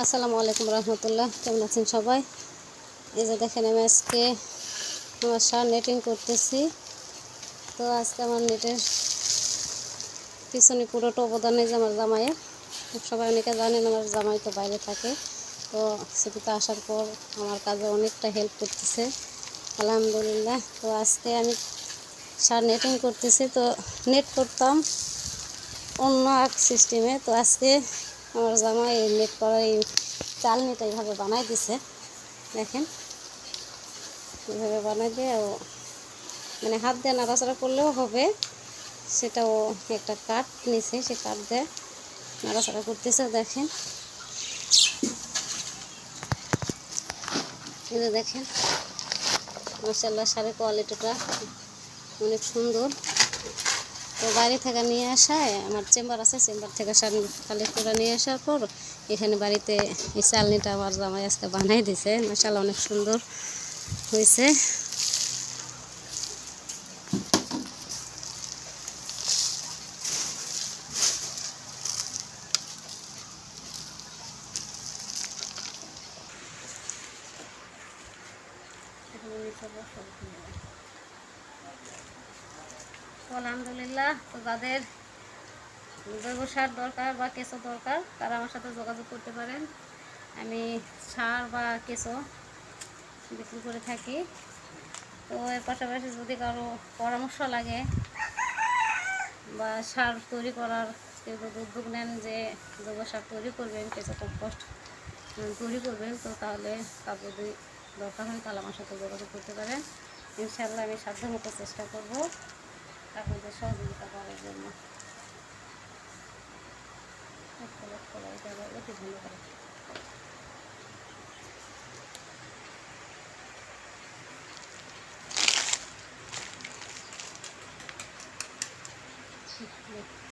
আসসালামু আলাইকুম রহমতুল্লাহ, কেমন আছেন সবাই? এই যে দেখেন, আমি আজকে আমার সার নেটিং করতেছি। তো আজকে আমার নেটের পিছনে পুরোটা অবদান এই যে আমার জামাইয়ের। সবাই অনেকে জানেন, আমার জামাই তো বাইরে থাকে। তো ছুটিতে আসার পর আমার কাজে অনেকটা হেল্প করতেছে। আলহামদুলিল্লাহ, তো আজকে আমি সার নেটিং করতেছি। তো নেট করতাম অন্য এক সিস্টেমে তো আজকে আমার জামাই এই নেট করা এই চালনিটা এইভাবে বানাই দিছে। দেখেন, এইভাবে বানাই দিয়ে ও মানে হাত দিয়ে নাড়াচাড়া করলেও হবে। সেটাও একটা কাঠ নিছে, সে কাঠ দিয়ে নাড়াচাড়া করতেছে, দেখেন। যে দেখেন মাসাল্লাহ শাড়ির কোয়ালিটিটা অনেক সুন্দর। তো বাইরে থেকে নিয়ে আসায়, আমার চেম্বার আছে, চেম্বার থেকে শাড়ি কালেক্ট করে নিয়ে আসার পর এখানে বাড়িতে এই চালনিটা আমার জামাই আজকে বানাই দিছে। মাসাল্লাহ অনেক সুন্দর হয়েছে। তো আলহামদুলিল্লাহ তো যাদের জৈব সার দরকার বা কেঁচো দরকার, তারা আমার সাথে যোগাযোগ করতে পারেন। আমি সার বা কেঁচো বিক্রি করে থাকি। তো এর পাশাপাশি যদি কারও পরামর্শ লাগে বা সার তৈরি করার কেউ যদি উদ্যোগ নেন যে জৈব সার তৈরি করবেন, কেঁচো কম্পোস্ট তৈরি করবেন, তো তাহলে তার যদি দরকার হয় তাহলে আমার সাথে যোগাযোগ করতে পারেন। ইনশাল্লাহ আমি সাধ্য মতো চেষ্টা করব। আপনাদের সহযোগিতা করার জন্য। অতি ধন্যবাদ